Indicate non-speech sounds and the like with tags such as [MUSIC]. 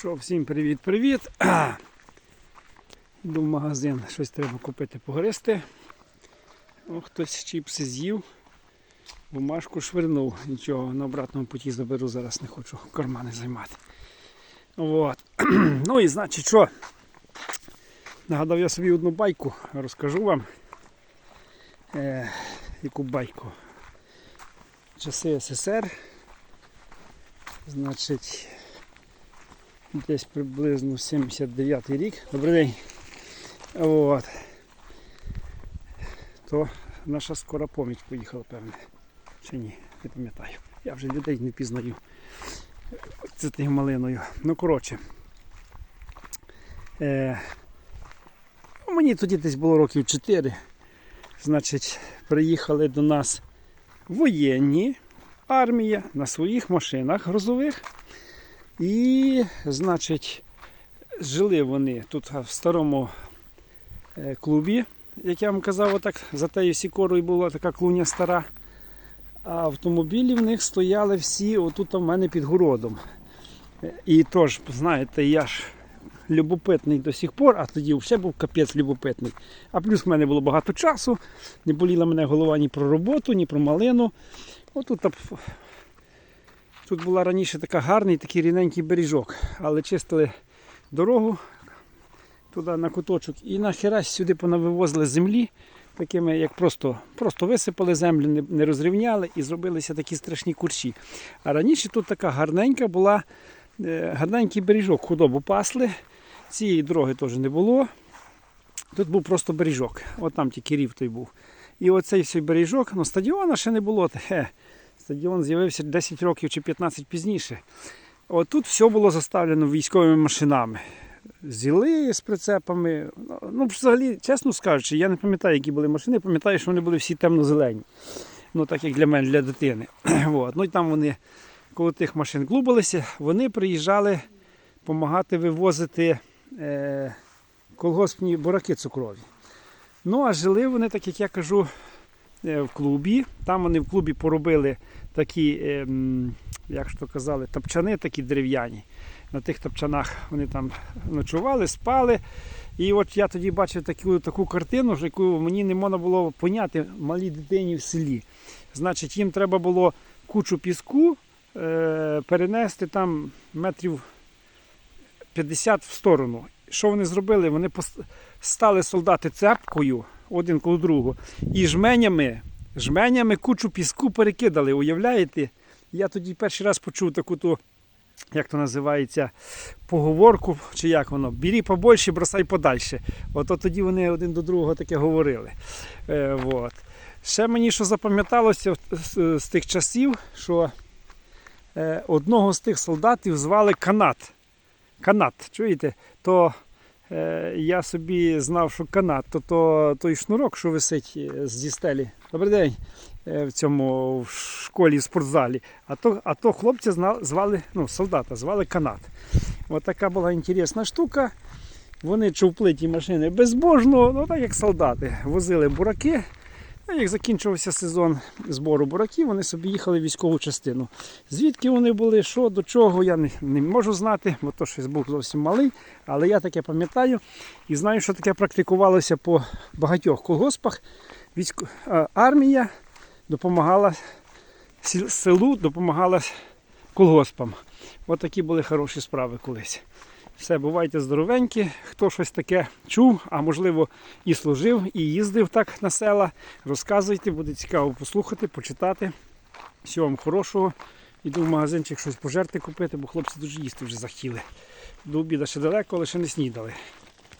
Що, всім привіт-привіт. Йду в магазин, щось треба купити погристи. О, хтось чіпси з'їв, бумажку швирнув. Нічого, на обратному путі заберу, зараз не хочу кармани займати. От. [CLEARS THROAT] Ну і значить що? Нагадав я собі одну байку, розкажу вам. Е, яку байку. Часи СССР. Значить, десь приблизно 79-й рік. Добрий день. От. То наша скора поміч поїхала, певне. Чи ні, не пам'ятаю. Я вже людей не пізнаю. Це тим малиною. Ну, коротше. Е, ну, мені тоді десь було років 4. Значить, приїхали до нас воєнні, армія на своїх машинах грузових. І, значить, жили вони тут в старому е, клубі, як я вам казав, отак за тею сікорою була така клуня стара. А автомобілі в них стояли всі отут у мене під городом. І теж, знаєте, я ж любопитний до сих пор, а тоді взагалі був капець любопитний. А плюс в мене було багато часу, не боліла мене голова ні про роботу, ні про малину. Отут Тут була раніше така гарний такий рівненький бережок, але чистили дорогу туди на куточок і нахерась сюди понавивозили землі, такими, як просто, просто висипали землю, не, не розрівняли і зробилися такі страшні курші. А раніше тут така гарненька була, е, гарненький бережок, худобу пасли. Цієї дороги теж не було. Тут був просто бережок. От там тільки рів той був. І оцей всій бережок, ну стадіона ще не було. Хе, Стадіон з'явився 10 років чи 15 пізніше. От тут все було заставлено військовими машинами. Зіли з прицепами. Ну, взагалі, чесно скажучи, я не пам'ятаю, які були машини, пам'ятаю, що вони були всі темно-зелені. Ну, так як для мене, для дитини. [CLEARS THROAT] От. Ну і там вони, коли тих машин клубилися, вони приїжджали допомагати вивозити е, колгоспні бураки цукрові. Ну, а жили вони, так як я кажу, в клубі. Там вони в клубі поробили такі, ем, як то казали, тапчани такі дерев'яні. На тих тапчанах вони там ночували, спали. І от я тоді бачив таку, таку картину, яку мені не можна було поняти малій дитині в селі. Значить, їм треба було кучу піску е, перенести там метрів 50 в сторону. Що вони зробили? Вони стали солдати цепкою один коло другого і жменями, жменями кучу піску перекидали. Уявляєте? Я тоді перший раз почув таку ту, як то називається, поговорку, чи як воно, бері побольше, бросай подальше. От, тоді вони один до другого таке говорили. Е, от. Ще мені що запам'яталося з, тих часів, що е, одного з тих солдатів звали Канат. Канат, чуєте? То я собі знав, що канат, то, то той шнурок, що висить е, зі стелі. Добрий день е, в цьому в школі, в спортзалі. А то, а то хлопця зна- звали, ну, солдата, звали канат. От така була інтересна штука. Вони човпли ті машини безбожно, ну так як солдати. Возили бураки. А як закінчувався сезон збору бураків, вони собі їхали в військову частину. Звідки вони були, що до чого, я не, не можу знати, бо то щось був зовсім малий. Але я таке пам'ятаю і знаю, що таке практикувалося по багатьох колгоспах. Військо... Армія допомагала селу, допомагала колгоспам. От такі були хороші справи колись. Все, бувайте здоровенькі. Хто щось таке чув, а можливо і служив, і їздив так на села. Розказуйте, буде цікаво послухати, почитати. Всього вам хорошого. Іду в магазинчик щось пожерти купити, бо хлопці дуже їсти вже захіли. До обіда ще далеко, але ще не снідали.